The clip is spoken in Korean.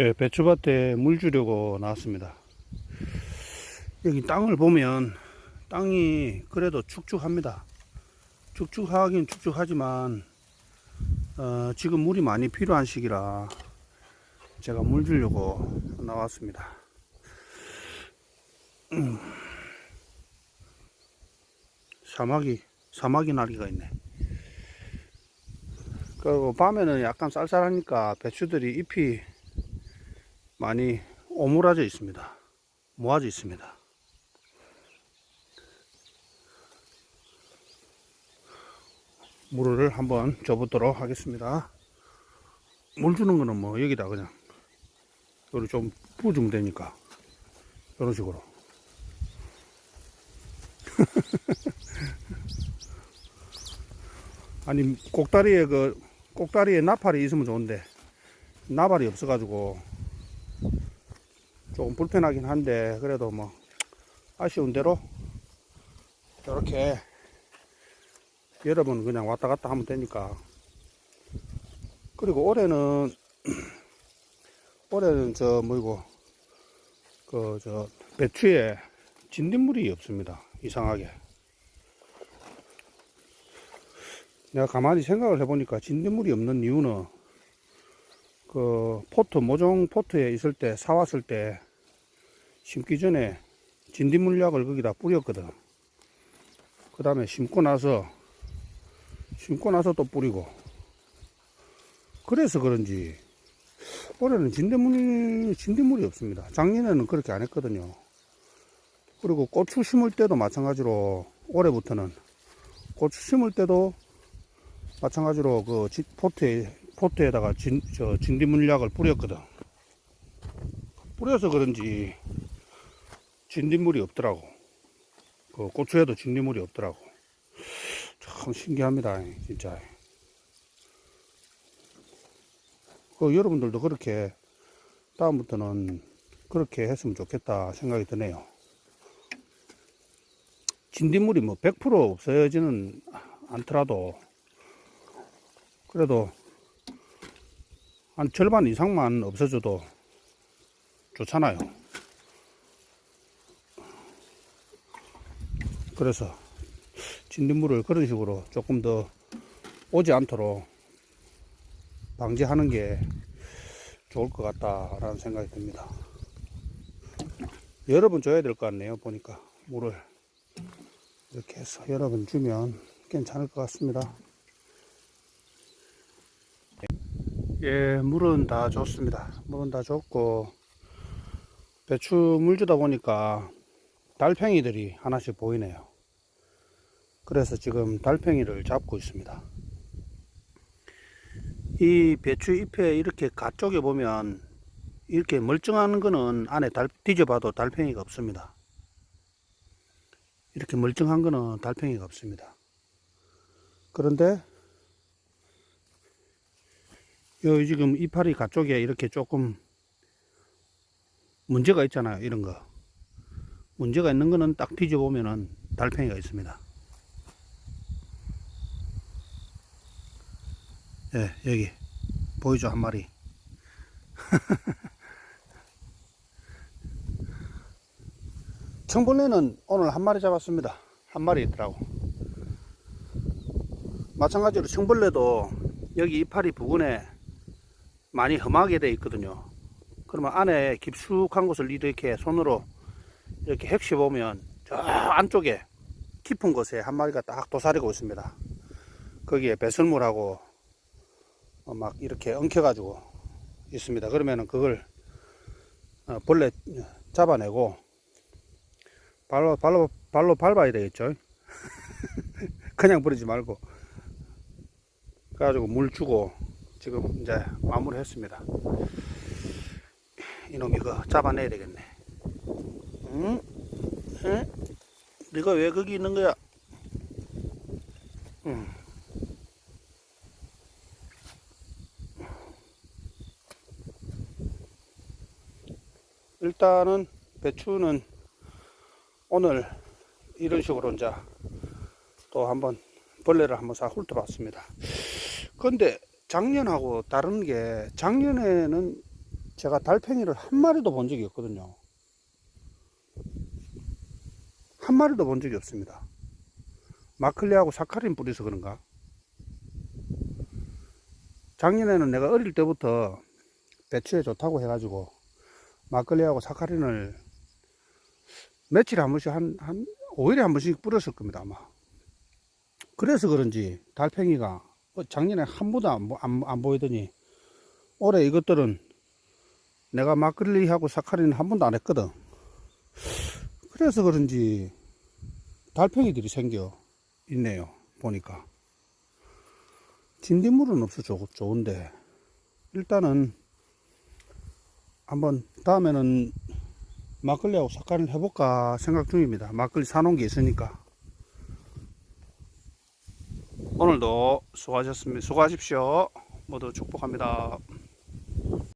예, 배추밭에 물 주려고 나왔습니다. 여기 땅을 보면 땅이 그래도 축축합니다. 축축하긴 축축하지만 어, 지금 물이 많이 필요한 시기라 제가 물 주려고 나왔습니다. 음. 사마귀 사마귀 나리가 있네. 그리고 밤에는 약간 쌀쌀하니까 배추들이 잎이 많이 오므라져 있습니다. 모아져 있습니다. 물을 한번 줘보도록 하겠습니다. 물 주는 거는 뭐 여기다 그냥 여기 좀 부으면 되니까 이런 식으로 아니 꼭다리에 그 꼭다리에 나팔이 있으면 좋은데 나발이 없어가지고 조금 불편하긴 한데 그래도 뭐 아쉬운 대로 이렇게 여러 번 그냥 왔다 갔다 하면 되니까. 그리고 올해는 올해는 저 뭐이고 그 저 배추에 진딧물이 없습니다 이상하게. 내가 가만히 생각을 해보니까 진딧물이 없는 이유는 그 포트 모종 포트에 있을 때 사왔을 때 심기 전에 진딧 물약을 거기다 뿌렸거든. 그 다음에 심고 나서 심고 나서 또 뿌리고 그래서 그런지 올해는 진딧물 진딧물이 없습니다. 작년에는 그렇게 안 했거든요. 그리고 고추 심을 때도 마찬가지로 올해부터는 고추 심을 때도 마찬가지로 그 지- 포트에 포트에다가 진, 저 진딧물약을 뿌렸거든. 뿌려서 그런지 진딧물이 없더라고. 그 고추에도 진딧물이 없더라고. 참 신기합니다, 진짜. 그 여러분들도 그렇게 다음부터는 그렇게 했으면 좋겠다 생각이 드네요. 진딧물이 뭐 100% 없어지는 않더라도 그래도 한 절반 이상만 없어져도 좋잖아요. 그래서 진딧물을 그런 식으로 조금 더 오지 않도록 방지하는 게 좋을 것 같다라는 생각이 듭니다. 여러 번 줘야 될 것 같네요. 보니까 물을 이렇게 해서 여러 번 주면 괜찮을 것 같습니다. 예, 물은 다 줬습니다. 물은 다 줬고, 배추 물 주다 보니까 달팽이들이 하나씩 보이네요. 그래서 지금 달팽이를 잡고 있습니다. 이 배추 잎에 이렇게 가쪽에 보면 이렇게 멀쩡한 거는 안에 달, 뒤져봐도 달팽이가 없습니다. 이렇게 멀쩡한 거는 달팽이가 없습니다. 그런데 요 지금 이파리 가쪽에 이렇게 조금 문제가 있잖아요. 이런 거. 문제가 있는 거는 딱 뒤져보면은 달팽이가 있습니다. 예, 여기. 보이죠? 한 마리. 청벌레는 오늘 한 마리 잡았습니다. 한 마리 있더라고. 마찬가지로 청벌레도 여기 이파리 부근에 많이 험하게 돼 있거든요. 그러면 안에 깊숙한 곳을 이렇게 손으로 이렇게 핵시 보면 저 안쪽에 깊은 곳에 한 마리가 딱 도사리고 있습니다. 거기에 배설물하고 어, 막 이렇게 엉켜가지고 있습니다. 그러면은 그걸 어, 벌레 잡아내고 발로 발로 발로 밟아야 되겠죠. 그냥 버리지 말고 그래가지고 물 주고 지금 이제 마무리했습니다. 이놈 이거 잡아내야 되겠네. 응? 응? 네가 왜 거기 있는 거야? 응. 일단은 배추는 오늘 이런 식으로 이제 또 한번 벌레를 한번 싹 훑어봤습니다. 근데 작년하고 다른 게 작년에는 제가 달팽이를 한 마리도 본 적이 없거든요. 한 마리도 본 적이 없습니다. 마클리하고 사카린 뿌려서 그런가? 작년에는 내가 어릴 때부터 배추에 좋다고 해가지고 마클리하고 사카린을 며칠에 한 번씩 한, 한 5일에 한 번씩 뿌렸을 겁니다 아마 그래서 그런지 달팽이가 어, 작년에 한 번도 안, 보- 안, 안 보이더니 올해 이것들은 내가 마클리하고 사카린은 한 번도 안 했거든 그래서 그런지 달팽이들이 생겨 있네요 보니까 진딧물은 없어 좋, 좋은데 일단은 한번 다음에는 막걸리하고 삭간을 해볼까 생각 중입니다. 막걸리 사놓은 게 있으니까. 오늘도 수고하셨습니다. 수고하십시오. 모두 축복합니다.